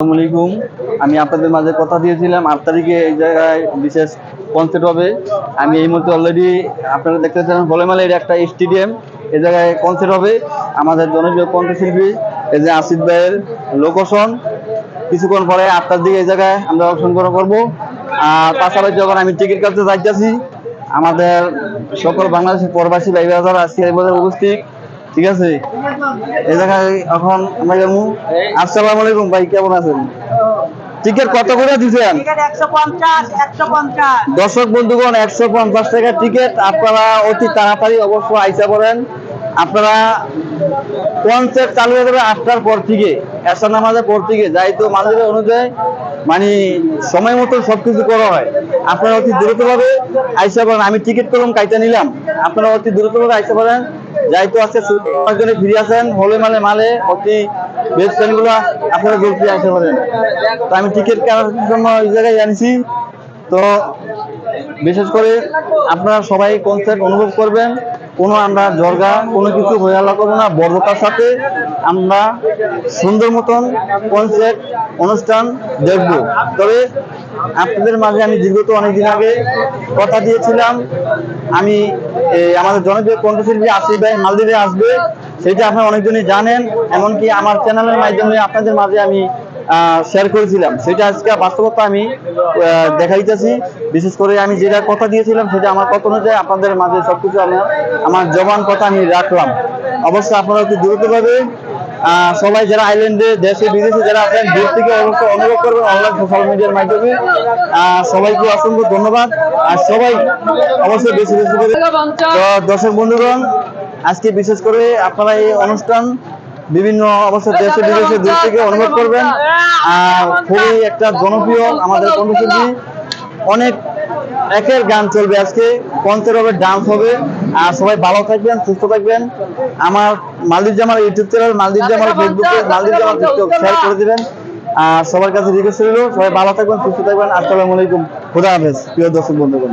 আসসালামু আলাইকুম। আমি আপনাদের মাঝে কথা দিয়েছিলাম, আট তারিখে এই জায়গায় বিশেষ কনসার্ট হবে। আমি এই মুহূর্তে অলরেডি আপনারা দেখতে পাচ্ছেন হোলেমালের একটা স্টেডিয়াম এই জায়গায় কনসার্ট হবে। আমাদের জনপ্রিয় কণ্ঠশিল্পী, এই যে আসিফ ভাইয়ের লোকেশন কিছুক্ষণ পরে আটটার দিকে এই জায়গায় আমরা অংশগ্রহণ করব। আর পাশাপাশি যখন আমি টিকিট কাটতে যাইতেছি, আমাদের সকল বাংলাদেশের প্রবাসী ভাই যারা আজকে এই বাজারে উপস্থিত ঠিক আছে? এই জায়গায় এখন আমরা যাব। আসসালামু আলাইকুম ভাই কেমন আছেন? টিকিট কত করে দিচ্ছেন দর্শক বন্ধুগণ একশো পঞ্চাশ টাকা টিকিট। আপনারা অতি তাড়াতাড়ি অবশ্য আইসা পড়েন। আপনারা কনসেপ্ট চালু হয়ে যাবে আটটার পর থেকে এসা নামাজের পর থেকে, যাই তো মানুষের অনুযায়ী মানে সময় মতো সবকিছু করা হয়। আপনারা অতি দ্রুতভাবে আইসা পড়েন। আমি টিকিট করলাম কাইটা নিলাম। আপনারা অতি দ্রুতভাবে আইসা পড়েন। যাই তো আজকে জন্য ফিরে আসেন। হলে মালে মালে, অতি বেস্ট ফ্রেন্ডগুলো আপনারা জলদি আইসা পড়েন। তো আমি টিকিট কেনার জন্য এই জায়গায় আনছি। তো বিশেষ করে আপনারা সবাই কনসার্ট অনুভব করবেন। কোনো আমরা জর্গা, কোনো কিছু আল্লাহ করব না। বর্বতার সাথে আমরা সুন্দর মতন কনসার্ট অনুষ্ঠান দেখব। তবে আপনাদের মাঝে আমি দীর্ঘত অনেকদিন আগে কথা দিয়েছিলাম। আমি আমাদের জনপ্রিয় কণ্ঠশিল্পী আসিফ ভাই মালদ্বীপে আসবে। সেটা আপনারা অনেকজনই জানেন। এমনকি আমার চ্যানেলের মাধ্যমে আপনাদের মাঝে আমি শেয়ার করেছিলাম। সেটা আজকে বাস্তবতা আমি দেখাইতেছি। বিশেষ করে আমি যেটা কথা দিয়েছিলাম, সেটা আমার কথা অনুযায়ী আপনাদের মাঝে সবকিছু আমার আমার জবান কথা আমি রাখলাম। অবশ্যই আপনারা অতি দ্রুতভাবে সবাই যারা আইল্যান্ডে দেশে, বিদেশে যারা আছেন, দূর থেকে অবশ্যই অনুভব করবেন অনলাইন সোশ্যাল মিডিয়ার মাধ্যমে। সবাইকে অসংখ্য ধন্যবাদ। আর সবাই অবশ্যই বেশি বেশি করে তো দর্শক বন্ধুগণ, আজকে বিশেষ করে আপনারা এই অনুষ্ঠান বিভিন্ন অবস্থা দেশে বিদেশে দূর থেকে অনুভব করবেন। আর খুবই একটা জনপ্রিয় আমাদের কণ্ঠশিল্পী। অনেক একের গান চলবে আজকে। কনসার্ট হবে ডান্স হবে। আর সবাই ভালো থাকবেন সুস্থ থাকবেন। আমার মালদ্বীপ জামার ইউটিউব চ্যানেল মালদ্বীপ জামার ফেসবুকে মালদ্বীপ জামার টিকটক শেয়ার করে দিবেন। আর সবার কাছে রিকোয়েস্ট রইল সবাই ভালো থাকবেন সুস্থ থাকবেন। আসসালামু আলাইকুম। খুদা হাফেজ। প্রিয় দর্শক বন্ধুগণ।